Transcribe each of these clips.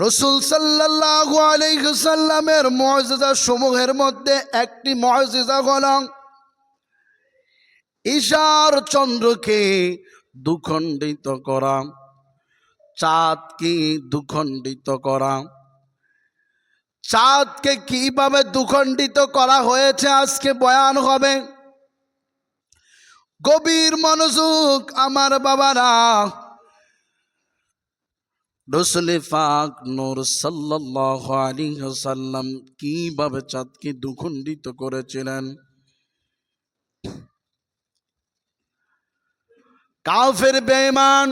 রসুল সাল্লাল্লাহু আলাইহি সাল্লামের মুআজিজা সমূহের মধ্যে একটি মুআজিজা হলো ঈশার চন্দ্রকে দুখণ্ডিত করা চাঁদকে দুখণ্ডিত করা চাঁদকে কীভাবে দুখণ্ডিত করা হয়েছে আজকে বয়ান হবে? গভীর মনোযোগ আমার বাবারা রসুল ফাক নূর সাল্লাল্লাহু আলাইহি সাল্লাম কীভাবে চাঁদকে দুখণ্ডিত করেছিলেন? কাফের বেঈমান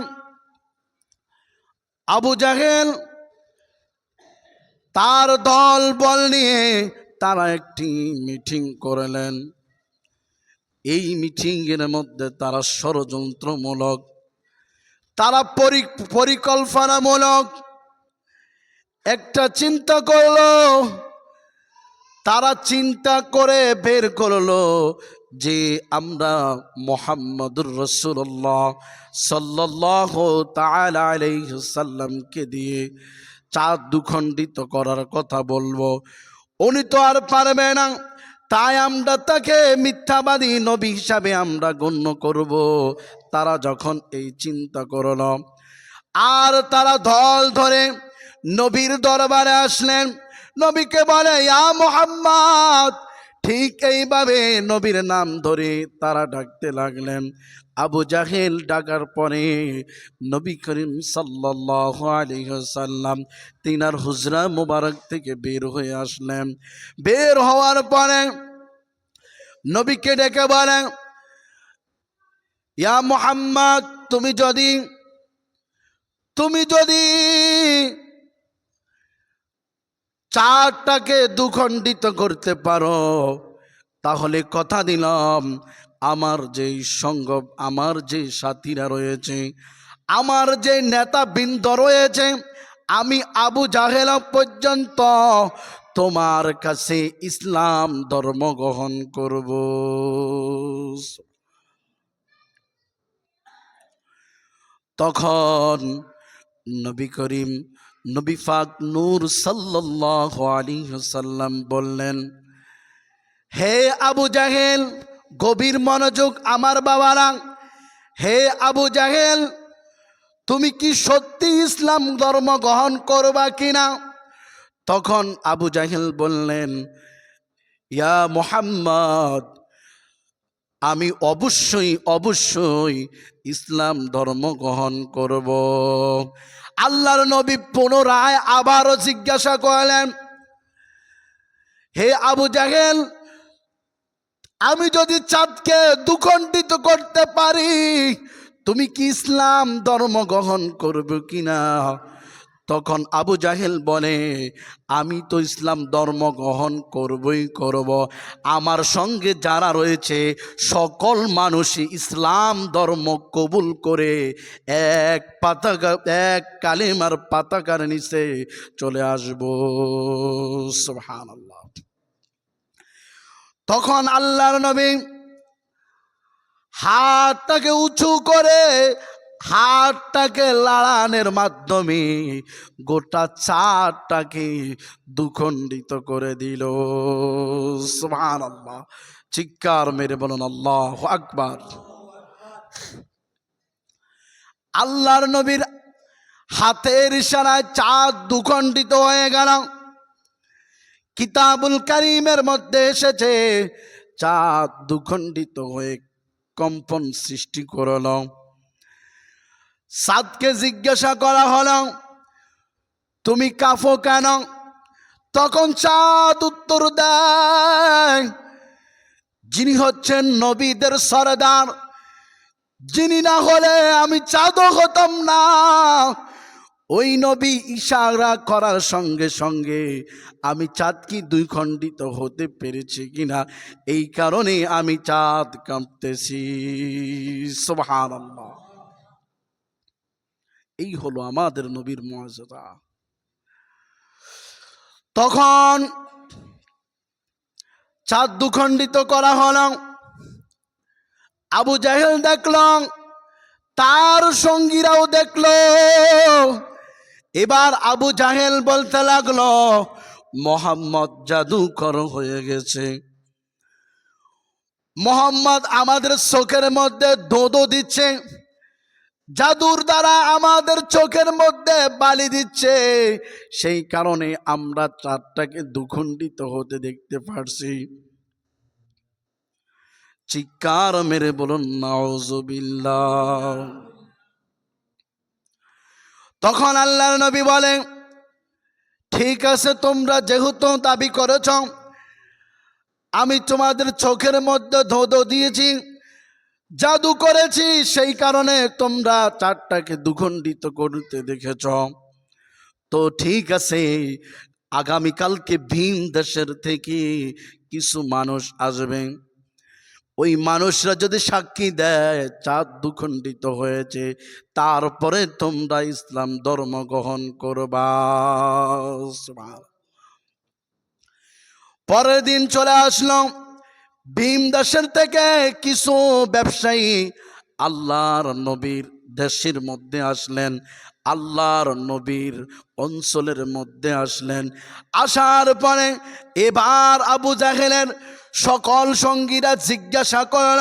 আবু জাহেল তার দল বল নিয়ে তারা একটি মিটিং করলেন। এই মিটিংয়ের মধ্যে তারা ষড়যন্ত্রমূলক তারা পরি- পরিকল্পনামূলক একটা চিন্তা করল, তারা চিন্তা করে বের করল যে আমরা মোহাম্মদুর রসুল্লাহ সাল্লাহ তালাইসাল্লামকে দিয়ে চাঁদ দুখণ্ডিত করার কথা বলব। উনি তো আর পারবে না। তাই আমরা তাকে মিথ্যাবাদী নবী হিসাবে আমরা গণ্য করব। তারা যখন এই চিন্তা করল, আর তারা দল ধরে নবীর দরবারে আসলেন। নবীকে বলে, ইয়া মোহাম্মদ ঠিক এইভাবে নবীর নাম ধরে তারা ডাকতে লাগলেন। আবু জাহেল ডাকার পরে নবী করিম সাল্লাল্লাহু আলাইহি সাল্লাম তিনার হুজরা মুবারক থেকে বের হয়ে আসলেন। বের হওয়ার পরে নবীকে ডেকে বলেন ইয়া মোহাম্মদ, তুমি যদি তুমি যদি চারটাকে দুখণ্ডিত করতে পারো। তাহলে কথা দিলাম, আমার যেই সঙ্গ, আমার যে সাথীরা রয়েছে, আমার যে নেতাবৃন্দ রয়েছে, আমি আবু জাহেলা পর্যন্ত তোমার কাছে ইসলাম ধর্ম গ্রহণ করব। তখন নবী করিম নবী ফাক নূর আলাইহি সাল্লাম বললেন, হে আবু জাহেল, গভীর মনোযোগ আমার বাবারা, হে আবু জাহেল, তুমি কি সত্যি ইসলাম ধর্ম গ্রহণ করবা কিনা? তখন আবু জাহেল বললেন, ইয়া মোহাম্মদ, আমি অবশ্যই অবশ্যই ইসলাম ধর্ম গ্রহণ করব। আল্লাহর নবী পুনরায় আবারও জিজ্ঞাসা করলেন, হে আবু জাহেল, আমি যদি চাঁদকে দুখণ্ডিত করতে পারি, তুমি কি ইসলাম ধর্ম গ্রহণ করবে কিনা? তখন আবু জাহেল বলে, আমি তো ইসলাম ধর্ম গ্রহণ করবই করব। আমার সঙ্গে যারা রয়েছে, সকল মানুষই ইসলাম ধর্ম কবুল করে এক পাতাকা, এক কালিমার পাতাকার নিচে চলে আসব। সুবহানাল্লাহ। তখন আল্লাহর নবী হাতটাকে উঁচু করে হাতটাকে লাড়ানের মাধ্যমে গোটা চারটাকে দুখণ্ডিত করে দিল। সুবহান আল্লাহ চিৎকার মেরে বলুন, আল্লাহ আকবার। আল্লাহর নবীর হাতের ইশারায় চাঁদ দুখণ্ডিত হয়ে গেল। কিতাবুল কারিমের মধ্যে এসেছে, চাঁদ দুখণ্ডিত হয়ে কম্পন সৃষ্টি করল। সাদকে জিজ্ঞাসা করা হলো, তুমি কাফো কেন? তখন চাঁদ উত্তর দেয়, যিনি হচ্ছেন নবীদের সরদার। যিনি না হলে আমি চাঁদও হতাম না। ওই নবী ইশারা করার সঙ্গে সঙ্গে আমি চাঁদ কি দুই খণ্ডিত হতে পেরেছি কিনা এই কারণে আমি চাঁদ কাঁপতেছি। সোহান এই হলো আমাদের নবীর মর্যাদা। তখন চাঁদ দুখণ্ডিত করা হল। আবু জাহেল দেখল, তার সঙ্গীরাও দেখল। এবার আবু জাহেল বলতে লাগল, মোহাম্মদ জাদুকর হয়ে গেছে। মোহাম্মদ আমাদের চোখের মধ্যে দোদো দিচ্ছে। জাদুর দ্বারা আমাদের চোখের মধ্যে বালি দিচ্ছে। সেই কারণে আমরা চারটাকে দুখণ্ডিত হতে দেখতে পারছি। চিৎকার মেরে বলুন, নাউজুবিল্লাহ। তখন আল্লাহর নবী বলে, ঠিক আছে, তোমরা যেহেতু দাবি করেছ, আমি তোমাদের চোখের মধ্যে ধোধো দিয়েছি জাদু করেছি, সেই কারণে তোমরা চারটাকে দুখণ্ডিত করতে দেখেছ। তো ঠিক আছে, আগামীকালকে ভিন দেশের থেকে কিছু মানুষ আসবে। ওই মানুষরা যদি সাক্ষী দেয়, চাঁদ দুখণ্ডিত হয়েছে, তারপরে তোমরা ইসলাম ধর্ম গ্রহণ করবা। পরের দিন চলে আসলো ভীম দেশের থেকে কিছু ব্যবসায়ী আল্লাহর নবীর দেশের মধ্যে আসলেন, আল্লাহর নবীর অঞ্চলের মধ্যে আসলেন। আসার পরে এবার আবু জাহেলের সকল সঙ্গীরা জিজ্ঞাসা করল,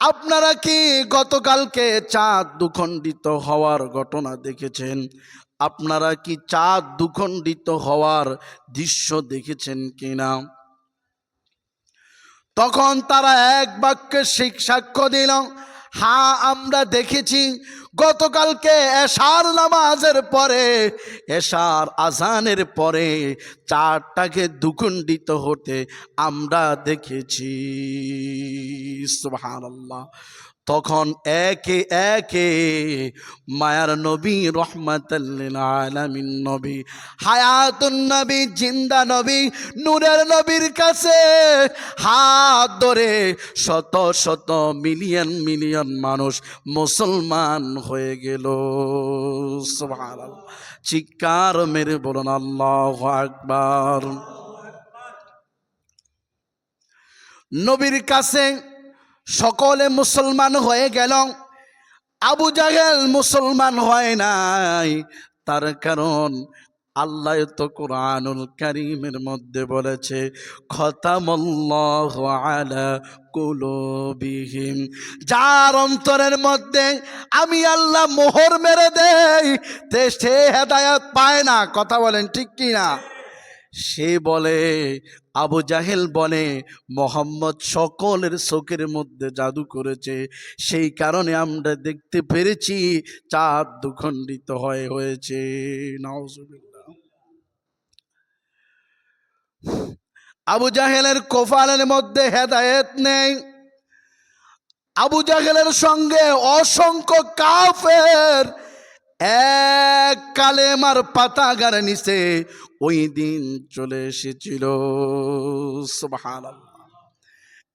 আপনারা কি গতকালকে চাঁদ দুখণ্ডিত হওয়ার ঘটনা দেখেছেন? আপনারা কি চাঁদ দুখণ্ডিত হওয়ার দৃশ্য দেখেছেন কিনা? তখন তারা এক বাক্যে সাক্ষ্য দিল হ্যাঁ আমরা দেখেছি, গতকালকে এশার নামাজের পরে, এশার আজানের পরে চারটাকে দুখণ্ডিত হতে আমরা দেখেছি। সুবহানাল্লাহ। তখন একে একে মায়ার নবী রহমাতাল্লিল নবী, হায়াতুন নবী, জিন্দা নবী, নূরের নবীর কাছে হাত ধরে শত শত মিলিয়ন মিলিয়ন মানুষ মুসলমান হয়ে গেল। চিৎকার মেরে বলুন, আল্লাহ নবীর কাছে সকলে মুসলমান হয়ে গেল। আবু জাহেল মুসলমান হয় নাই। তার কারণ আল্লাহ তো কোরআনুল কারিমের মধ্যে বলেছে, খতামল্লাহু আলা কুলুবিহিম। যার অন্তরের মধ্যে আমি আল্লাহ মোহর মেরে দেই সে হেদায়াত পায় না। কথা বলেন ঠিক কি না সে বলে, আবু জাহেল বলে মোহাম্মদ সকলের চোখের মধ্যে জাদু করেছে। সেই কারণে আমরা দেখতে পেরেছি চাঁদ দুখণ্ডিত হয়ে হয়েছে। আবু জাহেলের কোফালের মধ্যে হেদায়েত নেই। আবু জাহেলের সঙ্গে অসংখ্য কাফের এক কালেমার পাতাগার নিচে ওই দিন চলে এসেছিল।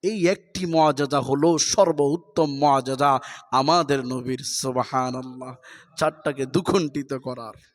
এই একটি মর্যাদা হলো সর্বোত্তম মর্যাদা আমাদের নবীর। সুবহানাল্লাহ। চারটাকে দুখণ্ডিত করার।